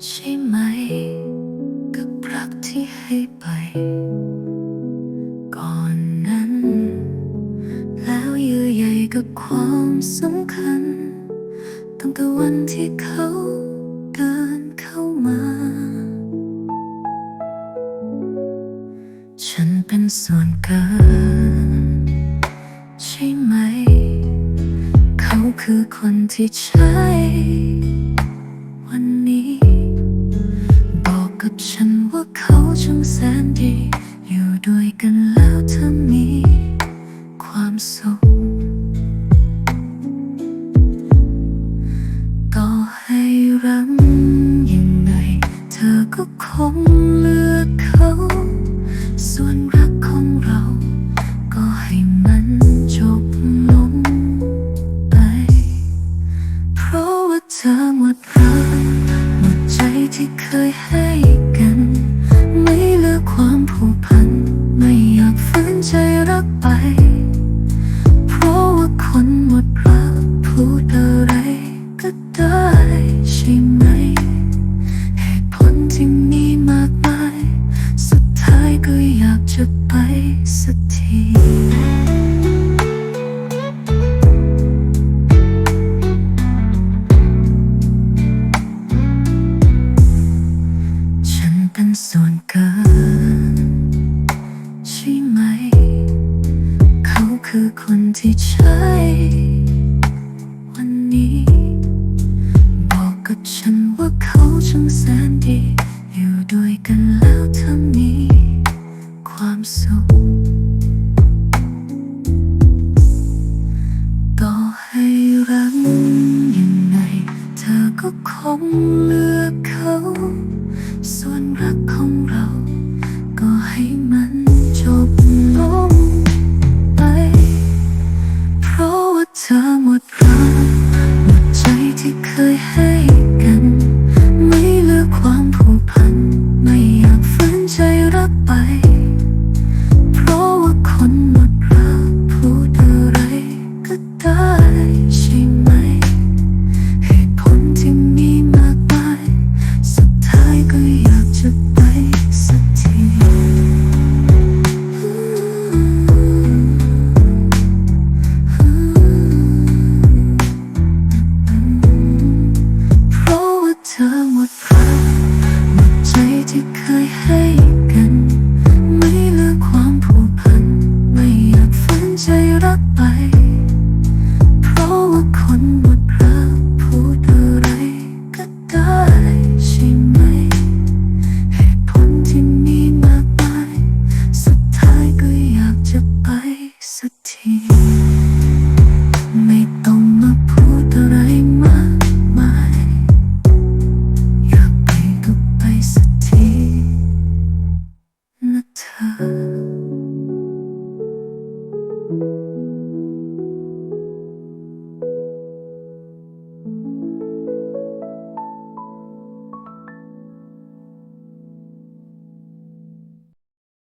ใช่ไหม กับรักที่ให้ไป ก่อนนั้น แล้วยื่อใยกับความสำคัญ ตั้งแต่วันที่เขาเดินเข้ามา ฉันเป็นส่วนเกิน ใช่ไหม เขาคือคนที่ใช่ แล้วเธอมีความสุขต่อให้รักยังไง เธอก็คงเลือกเขา ส่วนรักของเรา ก็ให้มันจบลงไป เพราะว่าเธอหมดรักหมดใจที่เคยให้กัน ไม่เหลือความผูกพัน รักไป เพราะว่าคนหมดรักพูดอะไรก็ได้ใช่ไหมเหตุผลที่มีมากมาย สุดท้ายก็อยากจะไปสักทีฉันเป็นส่วนเกินใช่ไหม คือคนที่ใช่วันนี้ บอกกับฉันว่าเขาช่างแสนดี อยู่ด้วยกันแล้วเธอมีความสุขต่อให้รักยังไง เธอก็คงเลือกเขา ส่วนรักของ 怎